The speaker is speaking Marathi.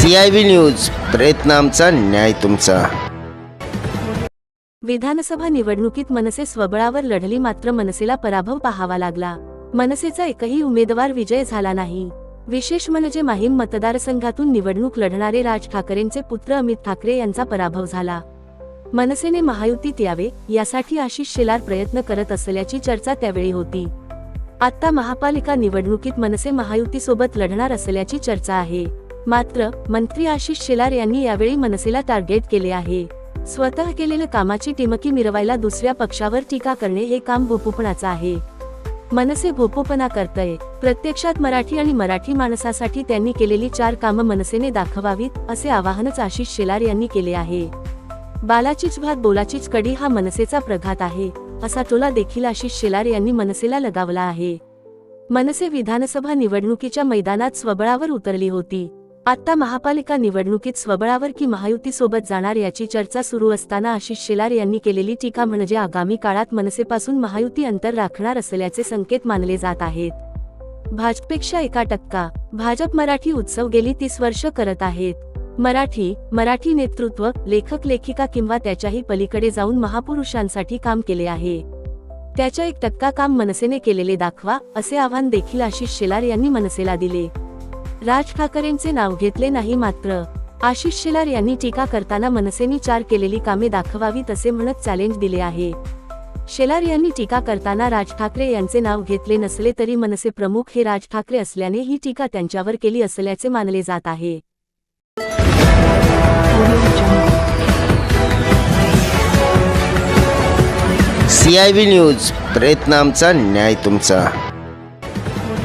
सी आय बी न्यूज प्रयत्न आमचा न्याय तुमचा. विधानसभा निवडणुकीत मनसे स्वबळावर लढली मात्र मनसेला पराभव पाहावा लागला. मनसेचा एकही उमेदवार विजय झाला नाही. विशेष म्हणजे माहीम मतदारसंघातून निवडणूक लढणारे राज ठाकरेंचे पुत्र अमित ठाकरे यांचा पराभव झाला. मनसेने महायुतीत यावे यासाठी आशिष शेलार प्रयत्न करत असल्याची चर्चा त्यावेळी होती. आता महापालिका निवडणुकीत मनसे महायुतीसोबत लढणार असल्याची चर्चा आहे. मात्र मंत्री आशिष शेलार यांनी यावेळी मनसेला टार्गेट केले आहे. स्वतः केलेल्या कामाची टिमकी मिरवायला दुसऱ्या पक्षावर टीका करणे हे काम भोपूपणाचं आहे. मनसे भोपोपणा करतय. प्रत्यक्षात मराठी आणि मराठी माणसासाठी त्यांनी केलेली चार कामं मनसेने दाखवावीत असे आवाहनच आशिष शेलार यांनी केले आहे. बालाचीच भात बोलाचीच कडी हा मनसेचा प्रघात आहे असा टोला देखील आशिष शेलार यांनी मनसेला लगावला आहे. मनसे विधानसभा निवडणुकीच्या मैदानात स्वबळावर उतरली होती. आता महापालिका निवडणुकीत स्वबळावर की महायुतीसोबत जाणार याची चर्चा सुरू असताना आशिष शेलार यांनी केलेली टीका म्हणजे आगामी काळात मनसेपासून महायुती अंतर राखणार असल्याचे संकेत मानले जात आहेत. भाजपेक्षा एका टक्का भाजप मराठी उत्सव गेली तीस वर्ष करत आहेत. मराठी मराठी नेतृत्व लेखक लेखिका किंवा त्याच्याही पलीकडे जाऊन महापुरुषांसाठी काम केले आहे. त्याच्या एक टक्का काम मनसेने केलेले दाखवा असे आव्हान देखील आशिष शेलार यांनी मनसेला दिले. राज ठाकरेंचे नाव घेतले नाही मात्र आशिष शेलार यांनी टीका करताना मनसेने चार केलेली कामे दाखवावीत असे म्हणत चॅलेंज दिले आहे. शेलार यांनी टीका करताना राज ठाकरे यांचे नाव घेतले नसले तरी मनसे प्रमुख हे राज ठाकरे असल्याने ही टीका त्यांच्यावर केली असल्याचे मानले जात आहे. सी आय न्यूज प्रयत्न आमचा न्याय तुमचा.